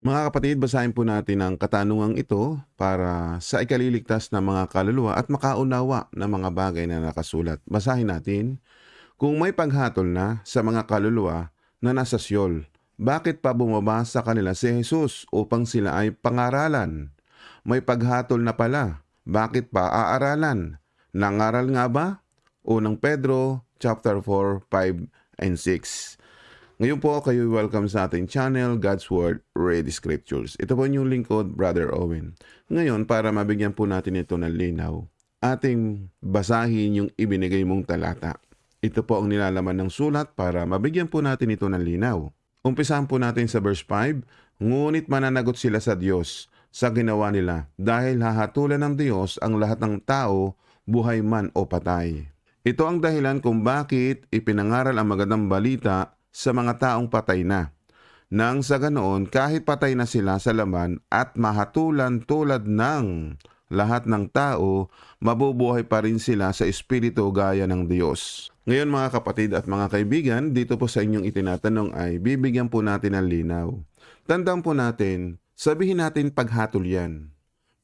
Mga kapatid, basahin po natin ang katanungang ito para sa ikaliligtas ng mga kaluluwa at makaunawa ng mga bagay na nakasulat. Basahin natin, kung may paghatol na sa mga kaluluwa na nasa Siyol, bakit pa bumaba sa kanila si Jesus upang sila ay pangaralan? May paghatol na pala, bakit pa aaralan? Nangaral nga ba? Unang Pedro chapter 4, 5 and 6. Ngayon po kayo welcome sa ating channel, God's Word, Ready Scriptures. Ito po yung lingkod, Brother Owen. Ngayon, para mabigyan po natin ito ng linaw, ating basahin yung ibinigay mong talata. Ito po ang nilalaman ng sulat para mabigyan po natin ito ng linaw. Umpisahan po natin sa verse 5, Ngunit mananagot sila sa Diyos sa ginawa nila dahil hahatulan ng Diyos ang lahat ng tao, buhay man o patay. Ito ang dahilan kung bakit ipinangaral ang magandang balita sa mga taong patay na. Nang sa ganoon, kahit patay na sila sa laman at mahatulan tulad ng lahat ng tao, mabubuhay pa rin sila sa espiritu gaya ng Diyos. Ngayon mga kapatid at mga kaibigan, dito po sa inyong itinatanong ay bibigyan po natin ng linaw. Tandaan po natin, sabihin natin paghatol yan.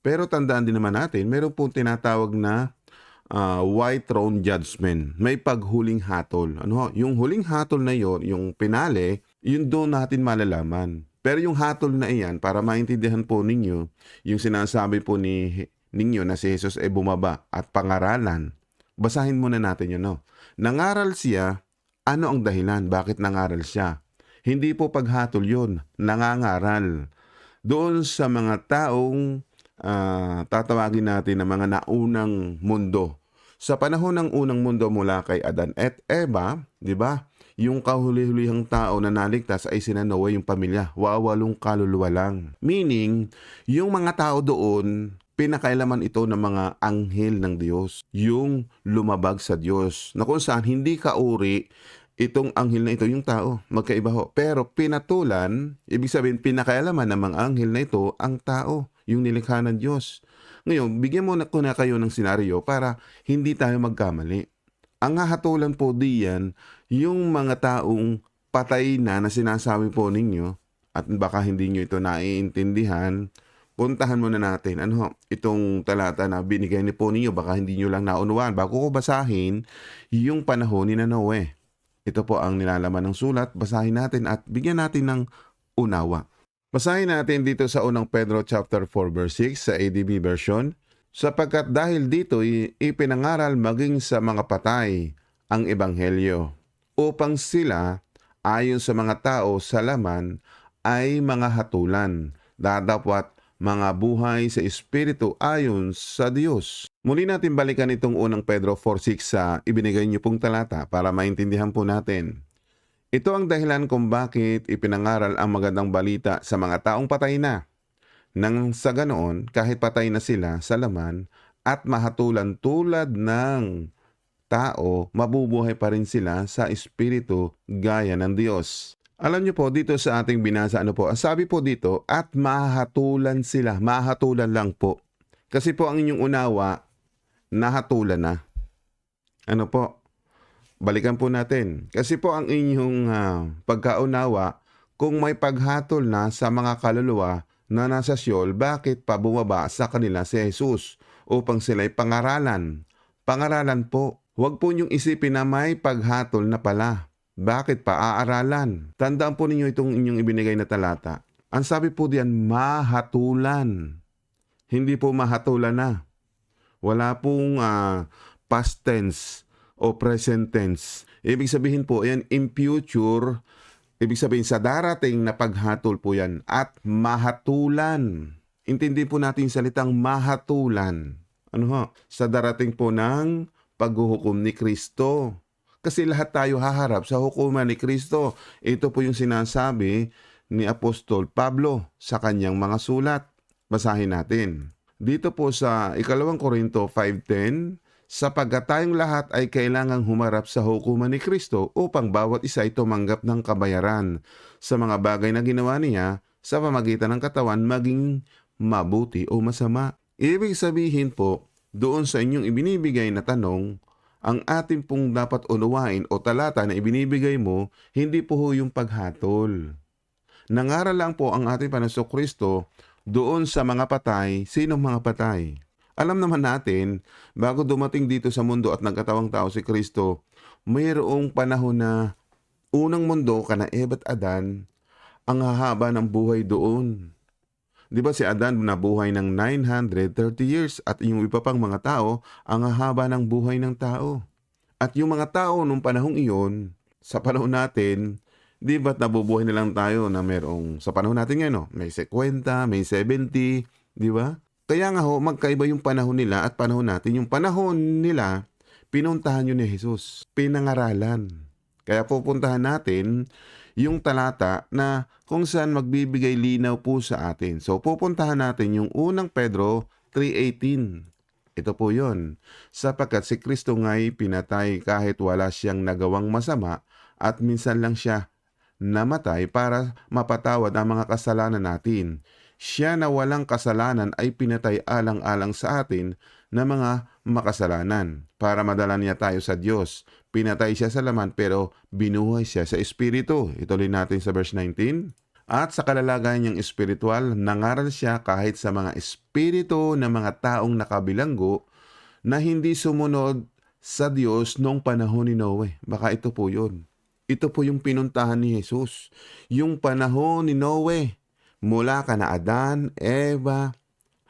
Pero tandaan din naman natin, meron po tinatawag na uh, white throne judgment. May paghuling hatol. Ano? Yung huling hatol na yon, yung pinale, yun doon natin malalaman. Pero yung hatol na iyan, para maintindihan po ninyo, yung sinasabi po ni ninyo na si Jesus ay bumaba at pangaralan, basahin muna natin yun. No? Nangaral siya, ano ang dahilan? Bakit nangaral siya? Hindi po paghatol yun, nangangaral. Doon sa mga taong uh, tatawagin natin na mga naunang mundo. Sa panahon ng unang mundo mula kay Adan at Eva, di ba? Yung kahuli-hulihang tao na naligtas ay sina Noah yung pamilya. Wawalong kaluluwa lang. Meaning, yung mga tao doon, pinakailaman ito ng mga anghel ng Diyos. Yung lumabag sa Diyos. Na kung saan hindi kauri itong anghel na ito yung tao. Magkaiba ho. Pero pinatulan, ibig sabihin pinakailaman ng mga anghel na ito ang tao yung nilikha ng Diyos. Ngayon, bigyan mo na ko na kayo ng senaryo para hindi tayo magkamali. Ang hahatulan po diyan, yung mga taong patay na na sinasabi po ninyo, at baka hindi nyo ito naiintindihan, puntahan muna natin. Ano, itong talata na binigay ni po ninyo, baka hindi nyo lang naunawaan. Bago ko basahin, yung panahon ni Noe. Ito po ang nilalaman ng sulat. Basahin natin at bigyan natin ng unawa. Basahin natin dito sa unang Pedro chapter 4 verse 6 sa ADB version. Sapagkat dahil dito ipinangaral maging sa mga patay ang ebanghelyo upang sila ayon sa mga tao sa laman ay mga hatulan, dadapwat mga buhay sa Espiritu ayon sa Diyos. Muli natin balikan itong unang Pedro 4.6 sa ibinigay niyo pong talata para maintindihan po natin. Ito ang dahilan kung bakit ipinangaral ang magandang balita sa mga taong patay na. Nang sa ganoon, kahit patay na sila sa laman at mahatulan tulad ng tao, mabubuhay pa rin sila sa espiritu gaya ng Diyos. Alam niyo po, dito sa ating binasa, ano po, ang sabi po dito, at mahatulan sila. Mahatulan lang po. Kasi po ang inyong unawa, nahatulan na. Ano po? Balikan po natin. Kasi po ang inyong uh, pagkaunawa, kung may paghatol na sa mga kaluluwa na nasa Siyol, bakit pa bumaba sa kanila si Jesus upang sila'y pangaralan? Pangaralan po. Huwag po niyong isipin na may paghatol na pala. Bakit pa aaralan? Tandaan po ninyo itong inyong ibinigay na talata. Ang sabi po diyan, mahatulan. Hindi po mahatulan na. Wala pong uh, past tense o present tense. Ibig sabihin po, yan in future, ibig sabihin sa darating na paghatol po yan at mahatulan. Intindi po natin salitang mahatulan. Ano ho? Sa darating po ng paghuhukom ni Kristo. Kasi lahat tayo haharap sa hukuman ni Kristo. Ito po yung sinasabi ni Apostol Pablo sa kanyang mga sulat. Basahin natin. Dito po sa ikalawang Korinto 5.10, sapagkat tayong lahat ay kailangang humarap sa hukuman ni Kristo upang bawat isa ay tumanggap ng kabayaran sa mga bagay na ginawa niya sa pamagitan ng katawan maging mabuti o masama. Ibig sabihin po, doon sa inyong ibinibigay na tanong, ang ating pong dapat unawain o talata na ibinibigay mo, hindi po ho yung paghatol. Nangaral lang po ang ating Panginoon Kristo doon sa mga patay. Sinong mga patay? Alam naman natin, bago dumating dito sa mundo at nagkatawang tao si Kristo, mayroong panahon na unang mundo, kana Eva at Adan, ang hahaba ng buhay doon. Di ba si Adan nabuhay ng 930 years at yung iba pang mga tao, ang hahaba ng buhay ng tao. At yung mga tao nung panahong iyon, sa panahon natin, di ba't nabubuhay na lang tayo na merong, sa panahon natin ngayon, no, may 50, may 70, di ba? Kaya nga ho, magkaiba yung panahon nila at panahon natin. Yung panahon nila, pinuntahan yun ni Jesus. Pinangaralan. Kaya pupuntahan natin yung talata na kung saan magbibigay linaw po sa atin. So pupuntahan natin yung unang Pedro 3.18. Ito po yon. Sapagkat si Kristo nga'y pinatay kahit wala siyang nagawang masama at minsan lang siya namatay para mapatawad ang mga kasalanan natin. Siya na walang kasalanan ay pinatay alang-alang sa atin na mga makasalanan para madala niya tayo sa Diyos. Pinatay siya sa laman pero binuhay siya sa Espiritu. Ituloy natin sa verse 19. At sa kalalagayan niyang espiritual, nangaral siya kahit sa mga espiritu ng mga taong nakabilanggo na hindi sumunod sa Diyos noong panahon ni Noe. Baka ito po yun. Ito po yung pinuntahan ni Jesus. Yung panahon ni Noe. Mula ka na Adan, Eva,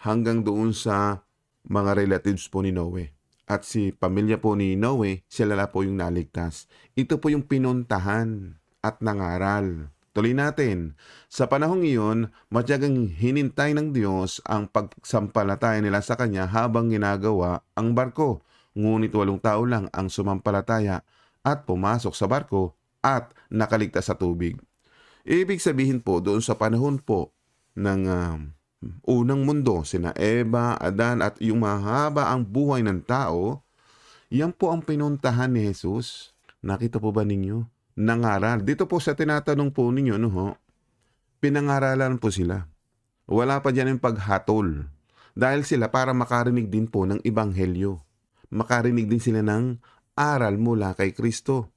hanggang doon sa mga relatives po ni Noe. At si pamilya po ni Noe, sila po yung naligtas. Ito po yung pinuntahan at nangaral. Tuloy natin. Sa panahong iyon, matyagang hinintay ng Diyos ang pagsampalataya nila sa Kanya habang ginagawa ang barko. Ngunit walong tao lang ang sumampalataya at pumasok sa barko at nakaligtas sa tubig. Ibig sabihin po doon sa panahon po ng um, unang mundo, sina Eva, Adan at yung mahaba ang buhay ng tao, yan po ang pinuntahan ni Jesus. Nakita po ba ninyo? Nangaral. Dito po sa tinatanong po ninyo, no ho, pinangaralan po sila. Wala pa dyan yung paghatol. Dahil sila para makarinig din po ng ibanghelyo. Makarinig din sila ng aral mula kay Kristo.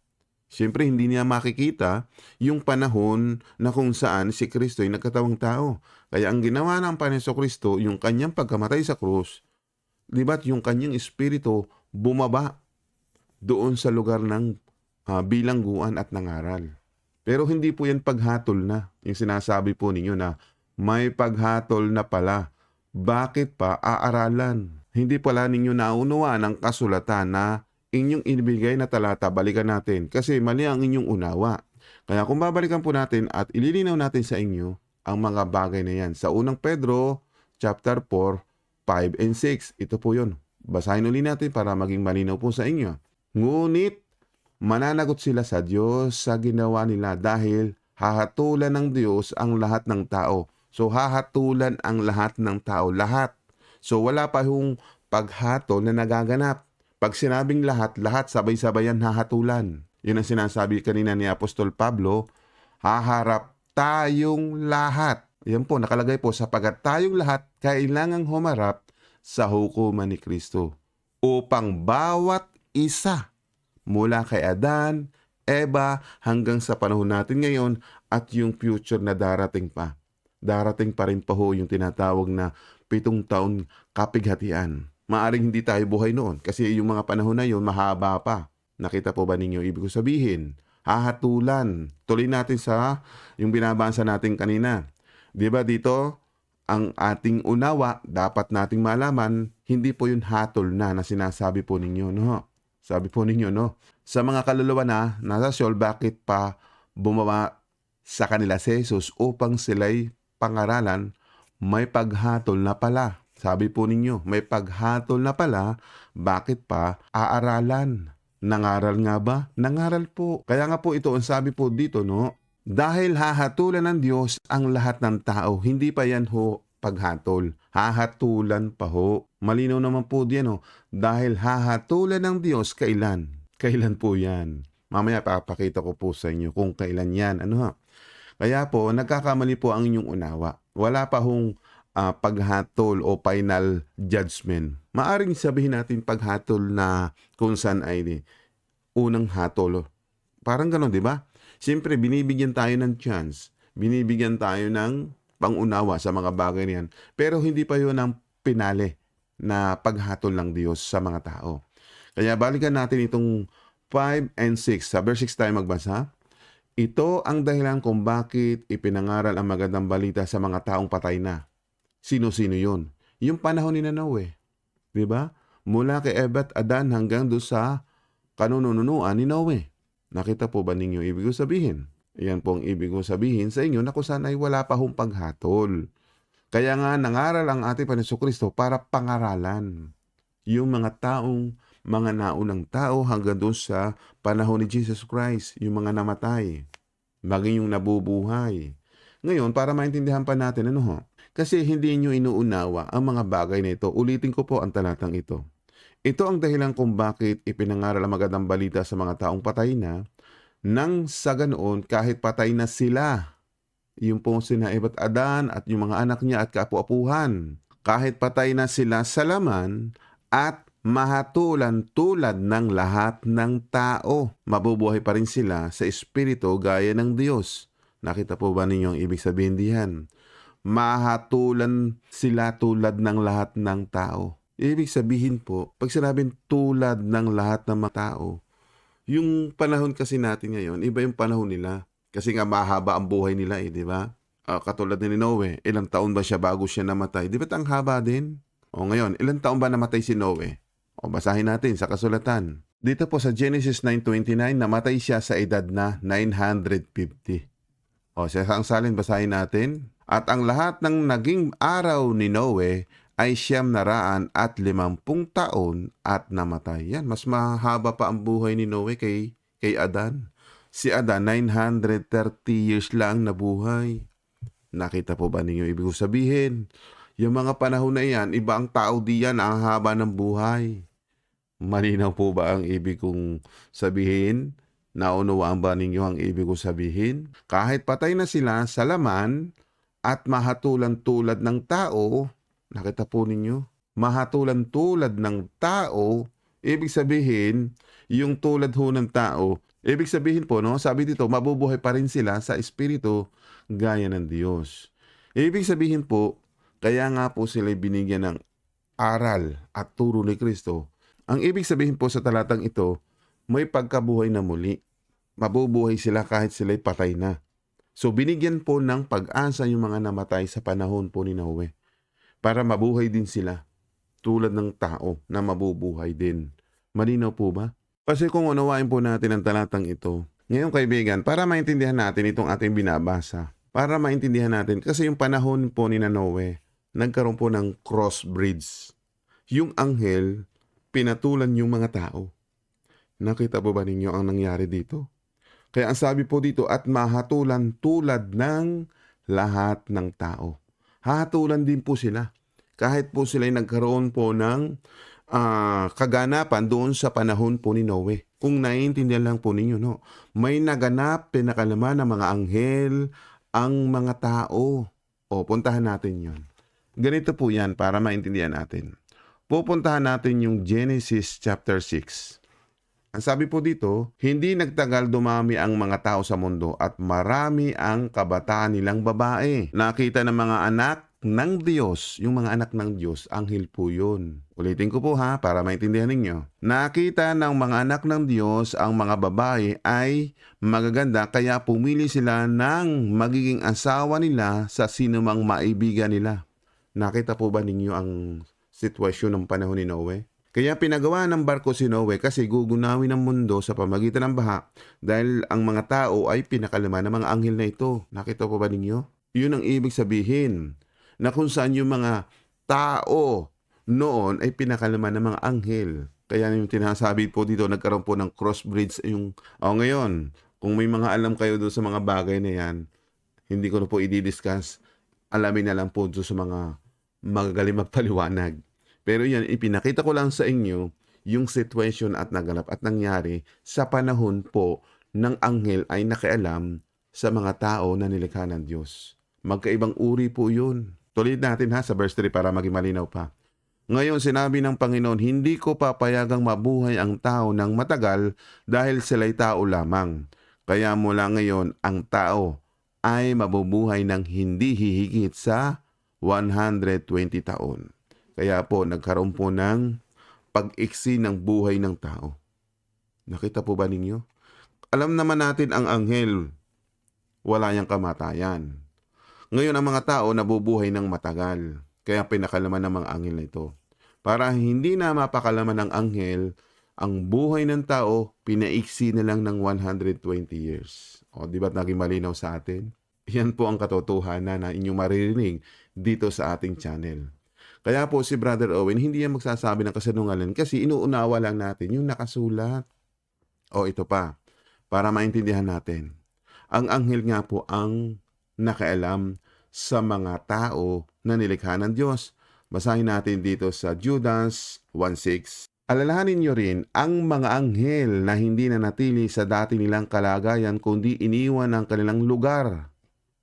Siyempre, hindi niya makikita yung panahon na kung saan si Kristo ay nagkatawang tao. Kaya ang ginawa ng Panginoon Kristo, yung kanyang pagkamatay sa krus, di ba't yung kanyang espiritu bumaba doon sa lugar ng ah, bilangguan at nangaral. Pero hindi po yan paghatol na. Yung sinasabi po ninyo na may paghatol na pala. Bakit pa aaralan? Hindi pala ninyo naunawaan ang kasulatan na inyong inibigay na talata, balikan natin. Kasi mali ang inyong unawa. Kaya kung babalikan po natin at ililinaw natin sa inyo ang mga bagay na yan. Sa unang Pedro, chapter 4, 5 and 6. Ito po yun. Basahin ulit natin para maging malinaw po sa inyo. Ngunit, mananagot sila sa Diyos sa ginawa nila dahil hahatulan ng Diyos ang lahat ng tao. So, hahatulan ang lahat ng tao. Lahat. So, wala pa yung paghatol na nagaganap. Pag sinabing lahat, lahat sabay-sabayan hahatulan. Yun ang sinasabi kanina ni Apostol Pablo, haharap tayong lahat. Yan po, nakalagay po, sapagat tayong lahat kailangang humarap sa hukuman ni Kristo upang bawat isa mula kay Adan, Eva, hanggang sa panahon natin ngayon at yung future na darating pa. Darating pa rin pa ho yung tinatawag na pitong taon kapighatian. Maaring hindi tayo buhay noon kasi yung mga panahon na yun mahaba pa. Nakita po ba ninyo ibig ko sabihin? Hahatulan. Tuloy natin sa yung binabasa natin kanina. 'Di ba dito ang ating unawa dapat nating malaman hindi po yun hatol na na sinasabi po ninyo no. Sabi po ninyo no. Sa mga kaluluwa na nasa Seoul bakit pa bumaba sa kanila si Jesus upang sila'y pangaralan may paghatol na pala. Sabi po ninyo, may paghatol na pala, bakit pa aaralan? Nangaral nga ba? Nangaral po. Kaya nga po ito ang sabi po dito, no? Dahil hahatulan ng Diyos ang lahat ng tao, hindi pa yan ho paghatol. Hahatulan pa ho. Malinaw naman po diyan, ho. Dahil hahatulan ng Diyos, kailan? Kailan po yan? Mamaya papakita ko po sa inyo kung kailan yan. Ano ha? Kaya po, nagkakamali po ang inyong unawa. Wala pa hong ah, paghatol o final judgment. Maaring sabihin natin paghatol na kung saan ay unang hatol. Parang ganon, di ba? Siyempre, binibigyan tayo ng chance. Binibigyan tayo ng pangunawa sa mga bagay na yan. Pero hindi pa yun ang pinali na paghatol ng Diyos sa mga tao. Kaya balikan natin itong 5 and 6. Sa verse 6 tayo magbasa. Ito ang dahilan kung bakit ipinangaral ang magandang balita sa mga taong patay na. Sino-sino yun? Yung panahon ni Noe. Di ba? Mula kay Ebat Adan hanggang doon sa kanununuan ni Noe. Nakita po ba ninyo ibig ko sabihin? Yan po ang ibig ko sabihin sa inyo na kung saan ay wala pa hong paghatol. Kaya nga nangaral ang ating Panginoon Kristo para pangaralan yung mga taong mga naunang tao hanggang doon sa panahon ni Jesus Christ, yung mga namatay, maging yung nabubuhay. Ngayon, para maintindihan pa natin, ano ho? Kasi hindi nyo inuunawa ang mga bagay na ito. Ulitin ko po ang talatang ito. Ito ang dahilan kung bakit ipinangaral ang magandang balita sa mga taong patay na, nang sa ganoon kahit patay na sila, yung pong sina Ebat Adan at yung mga anak niya at kaapu-apuhan, kahit patay na sila sa laman at mahatulan tulad ng lahat ng tao, mabubuhay pa rin sila sa espiritu gaya ng Diyos. Nakita po ba ninyo ang ibig sabihin diyan? Mahatulan sila tulad ng lahat ng tao. Ibig sabihin po, pag sinabing tulad ng lahat ng mga tao, yung panahon kasi natin ngayon, iba yung panahon nila. Kasi nga mahaba ang buhay nila eh, di ba? Ah, katulad ni Noe, ilang taon ba siya bago siya namatay? Di ba ang haba din? O ngayon, ilang taon ba namatay si Noe? O basahin natin sa kasulatan. Dito po sa Genesis 9.29, namatay siya sa edad na 950. O sa ang salin, basahin natin. At ang lahat ng naging araw ni Noe ay siyam na raan at limampung taon at namatay. Yan, mas mahaba pa ang buhay ni Noe kay, kay Adan. Si Adan, 930 years lang nabuhay. Nakita po ba ninyo ibig ko sabihin? Yung mga panahon na yan, iba ang tao diyan ang haba ng buhay. Malinaw po ba ang ibig kong sabihin? Naunawaan ba ninyo ang ibig kong sabihin? Kahit patay na sila sa laman at mahatulan tulad ng tao, nakita po ninyo? Mahatulan tulad ng tao, ibig sabihin, yung tulad ho ng tao, ibig sabihin po, no, sabi dito, mabubuhay pa rin sila sa espiritu gaya ng Diyos. Ibig sabihin po, kaya nga po sila binigyan ng aral at turo ni Kristo. Ang ibig sabihin po sa talatang ito, may pagkabuhay na muli. Mabubuhay sila kahit sila'y patay na. So binigyan po ng pag-asa yung mga namatay sa panahon po ni Noe para mabuhay din sila tulad ng tao na mabubuhay din. Malinaw po ba? Kasi kung unawain po natin ang talatang ito, ngayon kaibigan, para maintindihan natin itong ating binabasa, para maintindihan natin, kasi yung panahon po ni Noe, nagkaroon po ng crossbreeds. Yung anghel, pinatulan yung mga tao. Nakita po ba ninyo ang nangyari dito? Kaya ang sabi po dito, at mahatulan tulad ng lahat ng tao. Hahatulan din po sila. Kahit po sila nagkaroon po ng ah, kaganapan doon sa panahon po ni Noe. Kung naiintindihan lang po ninyo, no? May naganap, pinakalaman ng mga anghel, ang mga tao. O, puntahan natin yon. Ganito po yan para maintindihan natin. Pupuntahan natin yung Genesis chapter 6. Ang sabi po dito, hindi nagtagal dumami ang mga tao sa mundo at marami ang kabataan nilang babae. Nakita ng mga anak ng Diyos, yung mga anak ng Diyos, anghel po yun. Ulitin ko po ha, para maintindihan ninyo. Nakita ng mga anak ng Diyos ang mga babae ay magaganda kaya pumili sila ng magiging asawa nila sa sinumang maibigan nila. Nakita po ba ninyo ang sitwasyon ng panahon ni Noe? Kaya pinagawa ng barko si Noe kasi gugunawin ang mundo sa pamagitan ng baha dahil ang mga tao ay pinakalaman ng mga anghel na ito. Nakita po ba ninyo? Yun ang ibig sabihin na kung saan yung mga tao noon ay pinakalaman ng mga anghel. Kaya yung tinasabi po dito, nagkaroon po ng crossbreeds yung... O ngayon, kung may mga alam kayo doon sa mga bagay na yan, hindi ko na po i-discuss. Alamin na lang po doon sa mga magagaling magpaliwanag. Pero yan, ipinakita ko lang sa inyo yung situation at naganap at nangyari sa panahon po ng anghel ay nakialam sa mga tao na nilikha ng Diyos. Magkaibang uri po yun. Tuloy natin ha sa verse 3 para maging malinaw pa. Ngayon sinabi ng Panginoon, hindi ko papayagang mabuhay ang tao ng matagal dahil sila'y tao lamang. Kaya mula ngayon ang tao ay mabubuhay ng hindi hihigit sa 120 taon. Kaya po nagkaroon po ng pag-iksi ng buhay ng tao. Nakita po ba ninyo? Alam naman natin ang anghel, wala niyang kamatayan. Ngayon ang mga tao nabubuhay ng matagal. Kaya pinakalaman ng mga anghel na ito. Para hindi na mapakalaman ng anghel, ang buhay ng tao, pinaiksi na lang ng 120 years. O, di ba naging malinaw sa atin? Yan po ang katotohanan na inyong maririnig dito sa ating channel. Kaya po si Brother Owen, hindi yan magsasabi ng kasinungaling kasi inuunawa lang natin yung nakasulat. O ito pa, para maintindihan natin. Ang anghel nga po ang nakaalam sa mga tao na nilikha ng Diyos. Basahin natin dito sa Judas 1.6. Alalahanin niyo rin ang mga anghel na hindi na natili sa dati nilang kalagayan kundi iniwan ang kanilang lugar.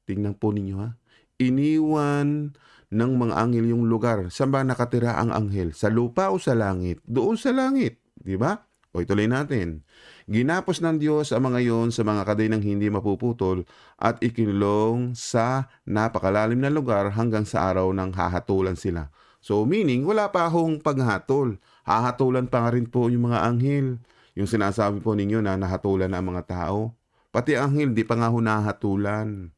Tingnan po ninyo ha. Iniwan ng mga anghel yung lugar. Saan ba nakatira ang anghel? Sa lupa o sa langit? Doon sa langit. Di ba? O ituloy natin. Ginapos ng Diyos ang mga yon sa mga kadenang hindi mapuputol at ikinulong sa napakalalim na lugar hanggang sa araw ng hahatulan sila. So meaning, wala pa akong paghatol. Hahatulan pa nga rin po yung mga anghel. Yung sinasabi po ninyo na nahatulan na ang mga tao. Pati anghel, di pa nga ho nahatulan.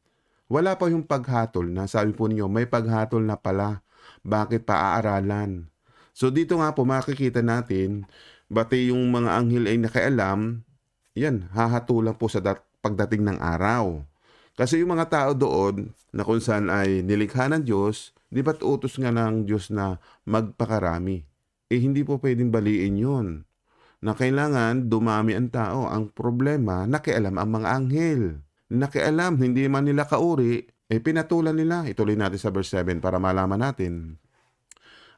Wala pa yung paghatol na sabi po ninyo, may paghatol na pala. Bakit paaaralan? So dito nga po makikita natin, bati yung mga anghel ay nakialam, yan, hahatulan po sa dat- pagdating ng araw. Kasi yung mga tao doon, na kung saan ay nilikha ng Diyos, di ba't utos nga ng Diyos na magpakarami? Eh hindi po pwedeng baliin yun. Na kailangan dumami ang tao. Ang problema, nakialam ang mga anghel. Nakialam, hindi man nila kauri, eh pinatulan nila. Ituloy natin sa verse 7 para malaman natin.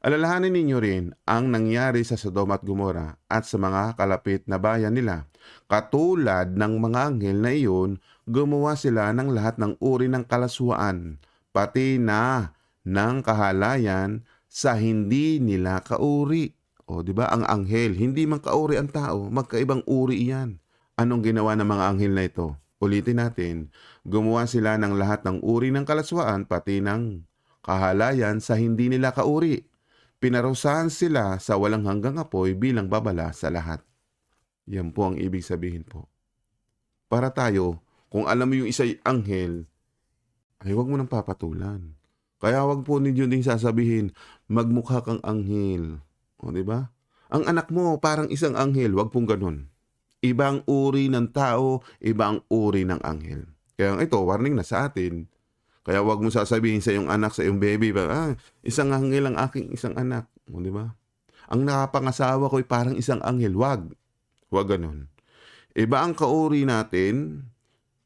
Alalahanin ninyo rin ang nangyari sa Sodom at Gomora at sa mga kalapit na bayan nila. Katulad ng mga anghel na iyon, gumawa sila ng lahat ng uri ng kalaswaan, pati na ng kahalayan sa hindi nila kauri. O, di ba? Ang anghel, hindi man kauri ang tao, magkaibang uri iyan. Anong ginawa ng mga anghel na ito? Ulitin natin, gumawa sila ng lahat ng uri ng kalaswaan, pati ng kahalayan sa hindi nila kauri. Pinarusahan sila sa walang hanggang apoy bilang babala sa lahat. Yan po ang ibig sabihin po. Para tayo, kung alam mo yung isa'y anghel, ay huwag mo nang papatulan. Kaya wag po ninyo ding sasabihin, magmukha kang anghel. O, di ba? Ang anak mo parang isang anghel, wag pong ganun. Ibang uri ng tao, ibang uri ng anghel. Kaya ito, warning na sa atin. Kaya wag mo sasabihin sa iyong anak, sa iyong baby, ba, ah, isang anghel ang aking isang anak. O, di ba? Ang nakapangasawa ko ay parang isang anghel. Wag. Wag ganun. Iba ang kauri natin.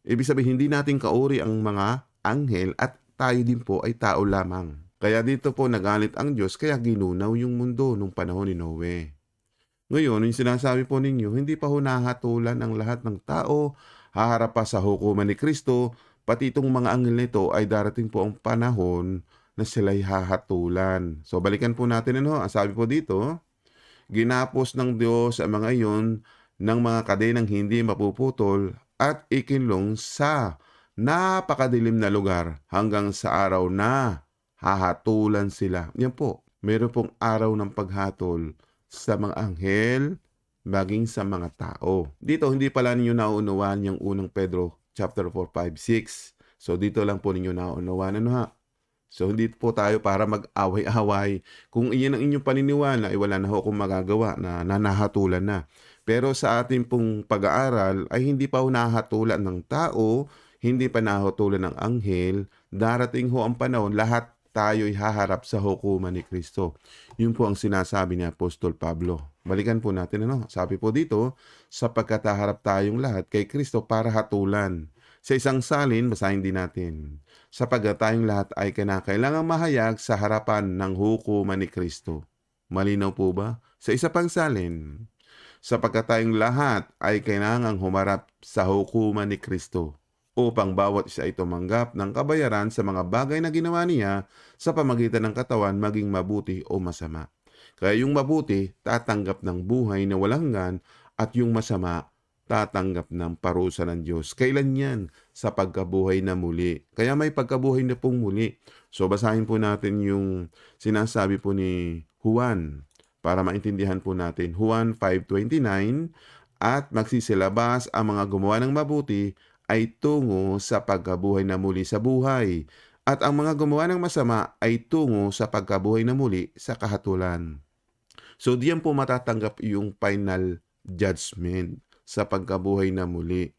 Ibig sabihin, hindi natin kauri ang mga anghel at tayo din po ay tao lamang. Kaya dito po nagalit ang Diyos kaya ginunaw yung mundo nung panahon ni Noe. Ngayon, yung sinasabi po ninyo, hindi pa ho nahatulan ang lahat ng tao, haharap pa sa hukuman ni Kristo, pati itong mga anghel nito ay darating po ang panahon na sila'y hahatulan. So balikan po natin ano, ang sabi po dito, ginapos ng Diyos ang mga iyon ng mga kadenang hindi mapuputol at ikinlong sa napakadilim na lugar. Hanggang sa araw na hahatulan sila. Yan po, meron pong araw ng paghatol sa mga anghel, maging sa mga tao. Dito, hindi pala ninyo nauunawaan yung unang Pedro chapter 4, 5, 6. So, dito lang po ninyo nauunawaan. Ano ha? So, hindi po tayo para mag-away-away. Kung iyan ang inyong paniniwala, ay wala na ho akong magagawa na nanahatulan na. Pero sa ating pong pag-aaral, ay hindi pa ho nahatulan ng tao, hindi pa nahatulan ng anghel, darating ho ang panahon, lahat tayo'y haharap sa hukuman ni Kristo. Yun po ang sinasabi ni Apostol Pablo. Balikan po natin ano. Sabi po dito, sapagkat haharap tayong lahat kay Kristo para hatulan. Sa isang salin, basahin din natin. Sapagkat tayong lahat ay kinakailangang mahayag sa harapan ng hukuman ni Kristo. Malinaw po ba? Sa isa pang salin, sapagkat tayong lahat ay kailangang humarap sa hukuman ni Kristo upang bawat isa ay tumanggap ng kabayaran sa mga bagay na ginawa niya sa pamagitan ng katawan maging mabuti o masama. Kaya yung mabuti, tatanggap ng buhay na walang hanggan at yung masama, tatanggap ng parusa ng Diyos. Kailan yan? Sa pagkabuhay na muli. Kaya may pagkabuhay na pong muli. So basahin po natin yung sinasabi po ni Juan para maintindihan po natin. Juan 5.29 At magsisilabas ang mga gumawa ng mabuti ay tungo sa pagkabuhay na muli sa buhay. At ang mga gumawa ng masama ay tungo sa pagkabuhay na muli sa kahatulan. So diyan po matatanggap yung final judgment sa pagkabuhay na muli.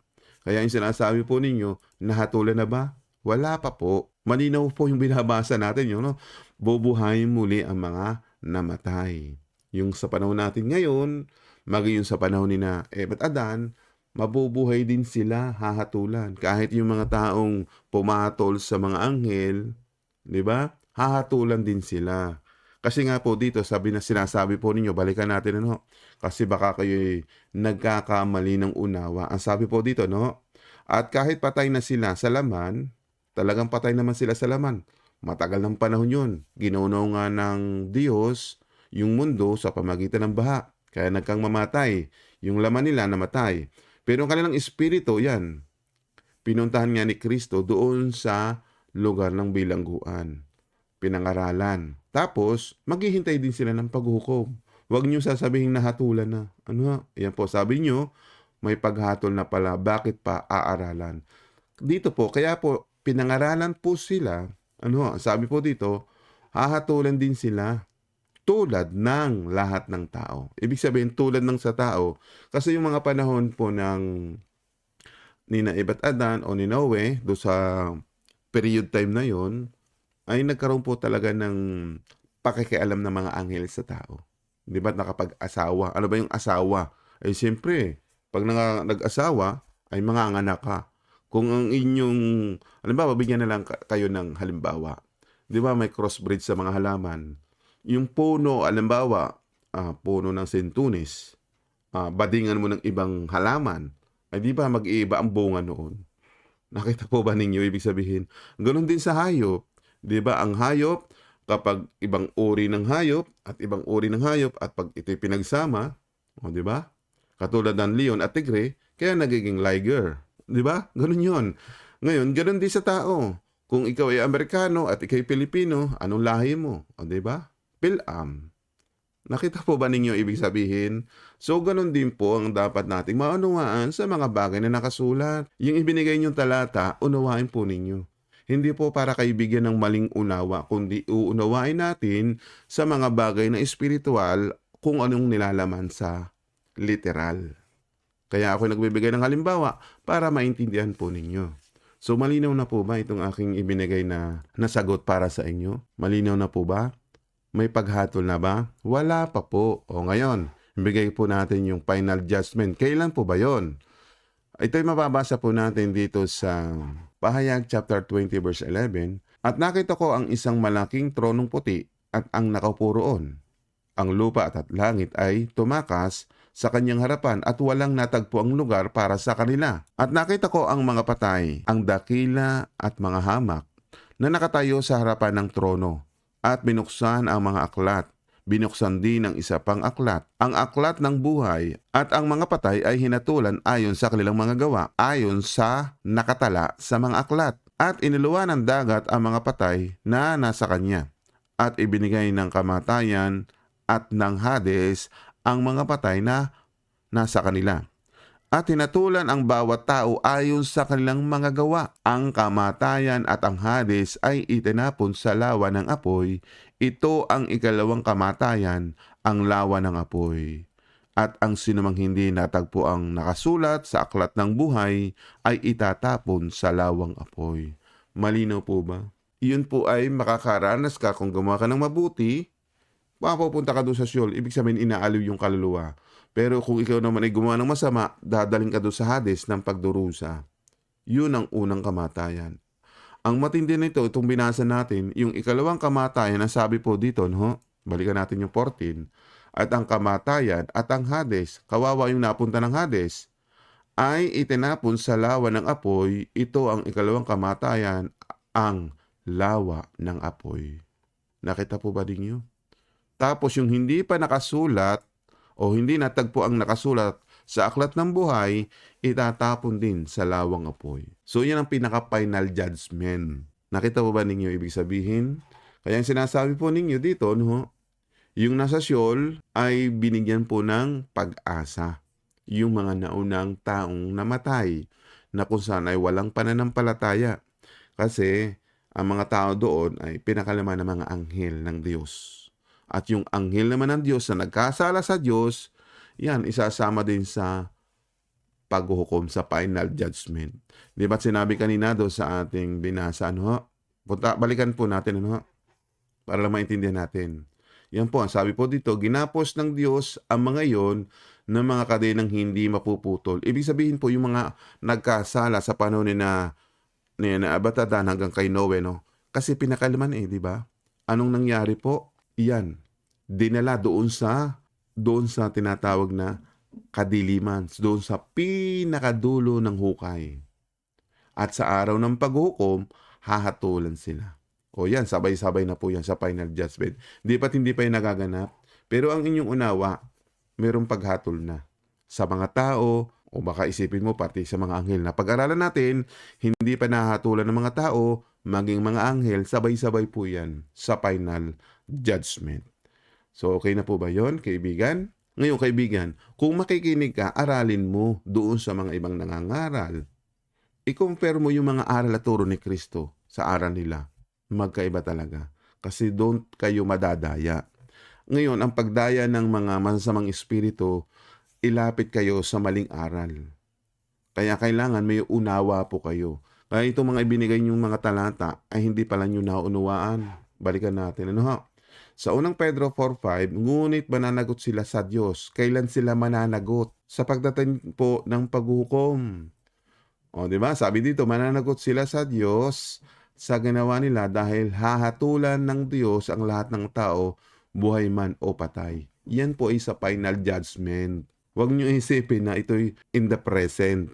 Kaya yung sinasabi po ninyo, nahatulan na ba? Wala pa po. Malinaw po yung binabasa natin yun, no? Bubuhayin muli ang mga namatay. Yung sa panahon natin ngayon, maging yung sa panahon ni na Eva at Adan, mabubuhay din sila hahatulan. Kahit yung mga taong pumatol sa mga anghel, di ba? Hahatulan din sila. Kasi nga po dito, sabi na sinasabi po ninyo, balikan natin ano, kasi baka kayo nagkakamali ng unawa. Ang sabi po dito, no? At kahit patay na sila sa laman, talagang patay naman sila sa laman. Matagal ng panahon yun. Ginunaw nga ng Diyos yung mundo sa pamagitan ng baha. Kaya nagkang mamatay. Yung laman nila namatay. Pero ang kanilang espiritu, yan. Pinuntahan nga ni Kristo doon sa lugar ng bilangguan. Pinangaralan. Tapos, maghihintay din sila ng paghukom. Huwag niyo sasabihin na hatulan na. Ano? Yan po, sabi niyo, may paghatol na pala. Bakit pa aaralan? Dito po, kaya po, pinangaralan po sila. Ano? Sabi po dito, hahatulan din sila tulad ng lahat ng tao. Ibig sabihin, tulad ng sa tao. Kasi yung mga panahon po ng ni na Ebat Adan o ni Noe, do sa period time na yon ay nagkaroon po talaga ng pakikialam ng mga anghel sa tao. Di ba nakapag-asawa? Ano ba yung asawa? Ay siyempre, pag nag-asawa, ay mga anak ka. Kung ang inyong, halimbawa, bigyan na lang ka- kayo ng halimbawa. Di ba may crossbreed sa mga halaman? Yung puno, halimbawa, ah, puno ng sentunis, ah, badingan mo ng ibang halaman, ay di ba mag-iiba ang bunga noon? Nakita po ba ninyo ibig sabihin? Ganon din sa hayop. Di ba ang hayop, kapag ibang uri ng hayop at ibang uri ng hayop at pag ito'y pinagsama, o di ba? Katulad ng leon at tigre, kaya nagiging liger. Di ba? Ganon yun. Ngayon, ganon din sa tao. Kung ikaw ay Amerikano at ikaw ay Pilipino, anong lahi mo? O di ba? Pilam. Nakita po ba ninyo ibig sabihin? So, ganun din po ang dapat nating maunawaan sa mga bagay na nakasulat. Yung ibinigay niyong talata, unawain po ninyo. Hindi po para kaibigan ng maling unawa, kundi uunawain natin sa mga bagay na espiritual kung anong nilalaman sa literal. Kaya ako nagbibigay ng halimbawa para maintindihan po ninyo. So malinaw na po ba itong aking ibinigay na nasagot para sa inyo? Malinaw na po ba? May paghatol na ba? Wala pa po. O ngayon, ibigay po natin yung final judgment. Kailan po ba yon? Ito'y mababasa po natin dito sa Pahayag chapter 20 verse 11. At nakita ko ang isang malaking tronong puti at ang nakaupo roon. Ang lupa at at langit ay tumakas sa kanyang harapan at walang natagpo ang lugar para sa kanila. At nakita ko ang mga patay, ang dakila at mga hamak na nakatayo sa harapan ng trono at binuksan ang mga aklat. Binuksan din ang isa pang aklat, ang aklat ng buhay at ang mga patay ay hinatulan ayon sa kanilang mga gawa, ayon sa nakatala sa mga aklat. At iniluwa ng dagat ang mga patay na nasa kanya. At ibinigay ng kamatayan at ng Hades ang mga patay na nasa kanila. At hinatulan ang bawat tao ayon sa kanilang mga gawa. Ang kamatayan at ang Hades ay itinapon sa lawa ng apoy. Ito ang ikalawang kamatayan, ang lawa ng apoy. At ang sinumang hindi natagpo ang nakasulat sa aklat ng buhay ay itatapon sa lawang apoy. Malinaw po ba? Iyon po ay makakaranas ka kung gumawa ka ng mabuti, mapupunta ka doon sa Sheol. Ibig sabihin, inaaliw yung kaluluwa. Pero kung ikaw naman ay gumawa ng masama, dadaling ka doon sa Hades ng pagdurusa. Yun ang unang kamatayan. Ang matindi nito, itong binasa natin, yung ikalawang kamatayan, ang sabi po dito, no? balikan natin yung 14, at ang kamatayan at ang Hades, kawawa yung napunta ng Hades, ay itinapon sa lawa ng apoy, ito ang ikalawang kamatayan, ang lawa ng apoy. Nakita po ba ninyo? Tapos yung hindi pa nakasulat o hindi natagpo ang nakasulat sa aklat ng buhay, itatapon din sa lawang apoy. So yan ang pinaka-final judgment. Nakita po ba ninyo ibig sabihin? Kaya ang sinasabi po ninyo dito, no, yung nasa Sheol ay binigyan po ng pag-asa. Yung mga naunang taong namatay na kung saan ay walang pananampalataya. Kasi ang mga tao doon ay pinakalaman ng mga anghel ng Diyos. At yung anghel naman ng Diyos na nagkasala sa Diyos, yan, isasama din sa paghuhukom sa final judgment. Di ba sinabi kanina do sa ating binasa, ano? Punta, balikan po natin, ano? Para lang maintindihan natin. Yan po, ang sabi po dito, ginapos ng Diyos ang mga yon ng mga kadenang hindi mapuputol. Ibig sabihin po, yung mga nagkasala sa panahon na, ni na Abatadan hanggang kay Noe, no? Kasi pinakalaman eh, di ba? Anong nangyari po? Yan. Dinala doon sa doon sa tinatawag na kadiliman, doon sa pinakadulo ng hukay. At sa araw ng paghukom, hahatulan sila. O yan, sabay-sabay na po yan sa final judgment. Hindi pa't hindi pa yung nagaganap. Pero ang inyong unawa, merong paghatol na sa mga tao, o baka isipin mo pati sa mga anghel na pag-aralan natin, hindi pa nahatulan ng mga tao, maging mga anghel, sabay-sabay po yan sa final judgment. So, okay na po ba yon kaibigan? Ngayon, kaibigan, kung makikinig ka, aralin mo doon sa mga ibang nangangaral. I-compare mo yung mga aral at turo ni Kristo sa aral nila. Magkaiba talaga. Kasi doon kayo madadaya. Ngayon, ang pagdaya ng mga masasamang espiritu, ilapit kayo sa maling aral. Kaya kailangan may unawa po kayo. Kaya itong mga ibinigay niyong mga talata ay hindi pala niyo naunawaan. Balikan natin. Ano ha? Sa unang Pedro 4.5, ngunit mananagot sila sa Diyos. Kailan sila mananagot? Sa pagdating po ng paghukom. O, di ba? Sabi dito, mananagot sila sa Diyos sa ginawa nila dahil hahatulan ng Diyos ang lahat ng tao, buhay man o patay. Yan po ay sa final judgment. Huwag niyo isipin na ito'y in the present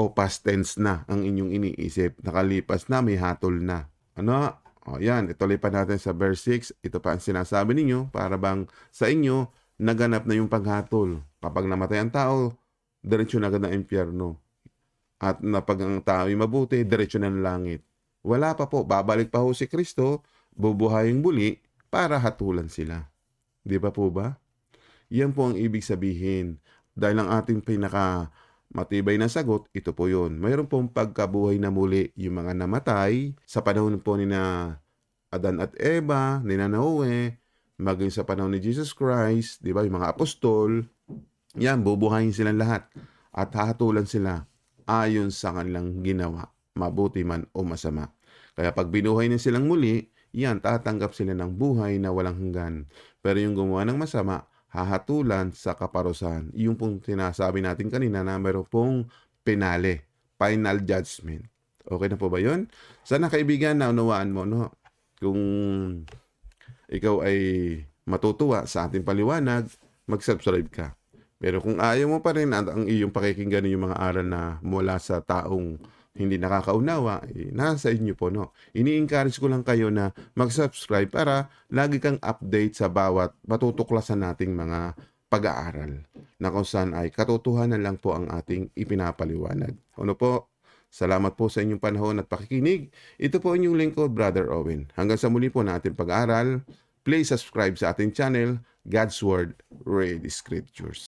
o past tense na ang inyong iniisip. Nakalipas na, may hatol na. Ano? O yan, ituloy pa natin sa verse 6. Ito pa ang sinasabi ninyo para bang sa inyo naganap na yung paghatol. Kapag namatay ang tao, diretso na agad ng impyerno. At na pag ang tao ay mabuti, diretso na ng langit. Wala pa po, babalik pa ho si Kristo, bubuhayin muli para hatulan sila. Di ba po ba? Yan po ang ibig sabihin. Dahil ang ating pinaka matibay na sagot, ito po yun. Mayroon pong pagkabuhay na muli yung mga namatay sa panahon po ni na Adan at Eva, ni na Noe, maging sa panahon ni Jesus Christ, di ba, yung mga apostol, yan, bubuhayin silang lahat at hahatulan sila ayon sa kanilang ginawa, mabuti man o masama. Kaya pag binuhay na silang muli, yan, tatanggap sila ng buhay na walang hanggan. Pero yung gumawa ng masama, hahatulan sa kaparusahan. Yung pong sinasabi natin kanina na meron pong penale, final judgment. Okay na po ba yun? Sana kaibigan, naunawaan mo, no? Kung ikaw ay matutuwa sa ating paliwanag, mag-subscribe ka. Pero kung ayaw mo pa rin ang iyong pakikinggan yung mga aral na mula sa taong hindi nakakaunawa, eh, nasa inyo po, no? Ini-encourage ko lang kayo na mag-subscribe para lagi kang update sa bawat matutuklasan nating mga pag-aaral na kung saan ay katotohanan lang po ang ating ipinapaliwanag. Ano po? Salamat po sa inyong panahon at pakikinig. Ito po inyong lingkod, Brother Owen. Hanggang sa muli po na ating pag-aaral, please subscribe sa ating channel, God's Word, Read Scriptures.